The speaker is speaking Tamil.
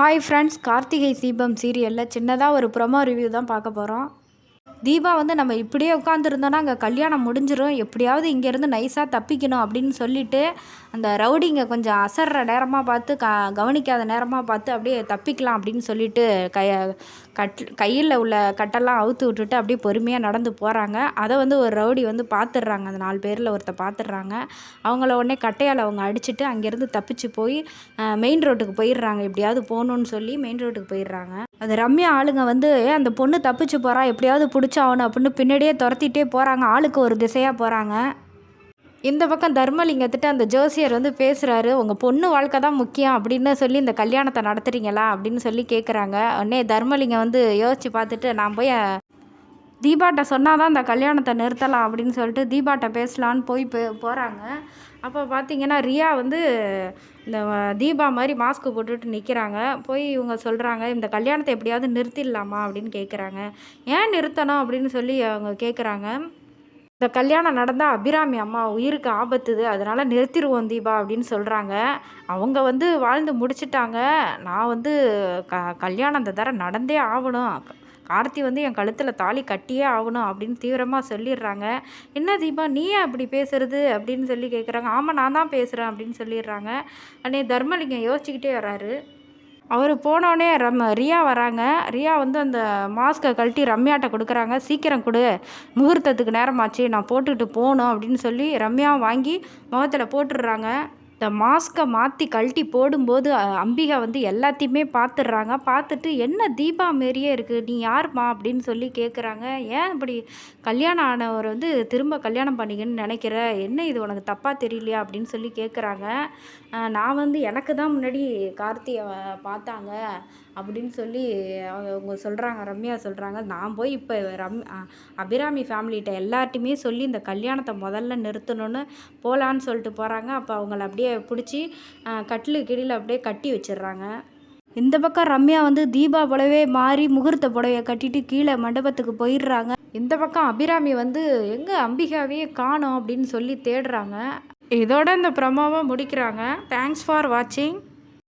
ஹாய் ஃப்ரெண்ட்ஸ் கார்த்திகை தீபம் சீரியலில் சின்னதாக ஒரு ப்ரொமோ ரிவ்யூ தான் பார்க்க போகிறோம் தீபா வந்து நம்ம இப்படியே உட்காந்துருந்தோன்னா அங்கே கல்யாணம் முடிஞ்சிடும் எப்படியாவது இங்கேருந்து நைஸாக தப்பிக்கணும் அப்படின்னு சொல்லிட்டு அந்த ரவுடிங்க கொஞ்சம் அசர்ற நேரமாக பார்த்து க கவனிக்காத நேரமாக பார்த்து அப்படியே தப்பிக்கலாம் அப்படின்னு சொல்லிட்டு கைய கட் கையில் உள்ள கட்டெல்லாம் அவுத்து விட்டுட்டு அப்படியே பொறுமையாக நடந்து போகிறாங்க அதை வந்து ஒரு ரவுடி வந்து பார்த்துடுறாங்க அந்த நாலு பேரில் ஒருத்த பார்த்துடுறாங்க அவங்கள உடனே கட்டையால் அவங்க அடிச்சுட்டு அங்கேருந்து தப்பிச்சு போய் மெயின் ரோட்டுக்கு போயிடுறாங்க. எப்படியாவது போகணுன்னு சொல்லி மெயின் ரோட்டுக்கு போயிடுறாங்க. அது ரம்யா ஆளுங்க வந்து அந்த பொண்ணு தப்பிச்சு போகிறா எப்படியாவது பிடிச்சி முடிச்சாகணும் அப்படின்னு பின்னாடியே துரத்திட்டே போகிறாங்க ஆளுக்கு ஒரு திசையாக போகிறாங்க இந்த பக்கம் தர்மலிங்கத்திட்ட அந்த ஜோசியர் வந்து பேசுகிறாரு உங்கள் பொண்ணு வாழ்க்கை தான் முக்கியம் அப்படின்னு சொல்லி இந்த கல்யாணத்தை நடத்துகிறீங்களா அப்படின்னு சொல்லி கேட்குறாங்க உடனே தர்மலிங்கம் வந்து யோசித்து பார்த்துட்டு நான் போய் தீபாட்ட சொன்னால் தான் இந்த கல்யாணத்தை நிறுத்தலாம் அப்படின்னு சொல்லிட்டு தீபாட்ட பேசலான்னு போய் போகிறாங்க அப்போ பார்த்தீங்கன்னா ரியா வந்து இந்த தீபா மாதிரி மாஸ்க் போட்டுட்டு நிற்கிறாங்க போய் இவங்க சொல்கிறாங்க இந்த கல்யாணத்தை எப்படியாவது நிறுத்திடலாமா அப்படின்னு கேட்குறாங்க ஏன் நிறுத்தணும் அப்படின்னு சொல்லி அவங்க கேட்குறாங்க இந்த கல்யாணம் நடந்தால் அபிராமி அம்மா உயிருக்கு ஆபத்துது அதனால் நிறுத்திடுவோம் தீபா அப்படின்னு சொல்கிறாங்க அவங்க வந்து வாழ்ந்து முடிச்சிட்டாங்க. நான் வந்து க கல்யாணம் இந்த தடவை நடந்தே ஆகணும். ஆர்த்தி வந்து என் கழுத்தில் தாலி கட்டியே ஆகணும் அப்படின்னு தீவிரமாக சொல்லிடுறாங்க. என்ன தீபா நீ ஏன் அப்படி பேசுறது? அப்படின்னு சொல்லி கேட்குறாங்க ஆமாம் நான் தான் பேசுகிறேன் அப்படின்னு சொல்லிடுறாங்க. அன்னைய தர்மலிங்கம் யோசிச்சுக்கிட்டே வராரு. அவர் போனோடனே ரம் ரியா வராங்க. ரியா வந்து அந்த மாஸ்க்கை கழட்டி ரம்யாட்ட கொடுக்குறாங்க. சீக்கிரம் கொடு. முகூர்த்தத்துக்கு நேரமாச்சு. நான் போட்டுக்கிட்டு போகணும் அப்படின்னு சொல்லி ரம்யா வாங்கி முகத்தில் போட்டுடுறாங்க. இந்த மாஸ்க்கை மாற்றி கழட்டி போடும்போது அம்பிகா வந்து எல்லாத்தையுமே பார்த்துடுறாங்க பார்த்துட்டு என்ன தீபா மாரியே இருக்குது நீ யாரும்மா அப்படின்னு சொல்லி கேட்குறாங்க ஏன் இப்படி கல்யாணம் ஆனவர் வந்து திரும்ப கல்யாணம் பண்ணிக்கன்னு நினைக்கிற? என்ன இது உனக்கு தப்பாக தெரியலையா? அப்படின்னு சொல்லி கேட்குறாங்க நான் வந்து எனக்கு தான் முன்னாடி கார்த்தியை பார்த்தாங்க. அப்படின்னு சொல்லி அவங்க அவங்க சொல்கிறாங்க ரம்யா சொல்கிறாங்க நான் போய் இப்போ ரம் அபிராமி ஃபேமிலிகிட்ட எல்லார்ட்டையுமே சொல்லி இந்த கல்யாணத்தை முதல்ல நிறுத்தணும்னு போகலான்னு சொல்லிட்டு போகிறாங்க அப்போ அவங்கள அப்படியே பிடிச்சி கட்டிலு கிடியில் அப்படியே கட்டி வச்சிடுறாங்க. இந்த பக்கம் ரம்யா வந்து தீபா புடவே மாறி முகூர்த்த புடவையை கட்டிட்டு கீழே மண்டபத்துக்கு போயிடுறாங்க. இந்த பக்கம் அபிராமி வந்து எங்கே அம்பிகாவையே காணோம் அப்படின்னு சொல்லி தேடுறாங்க. இதோட இந்த ப்ரமோவை முடிக்கிறாங்க. தேங்க்ஸ் ஃபார் வாட்சிங்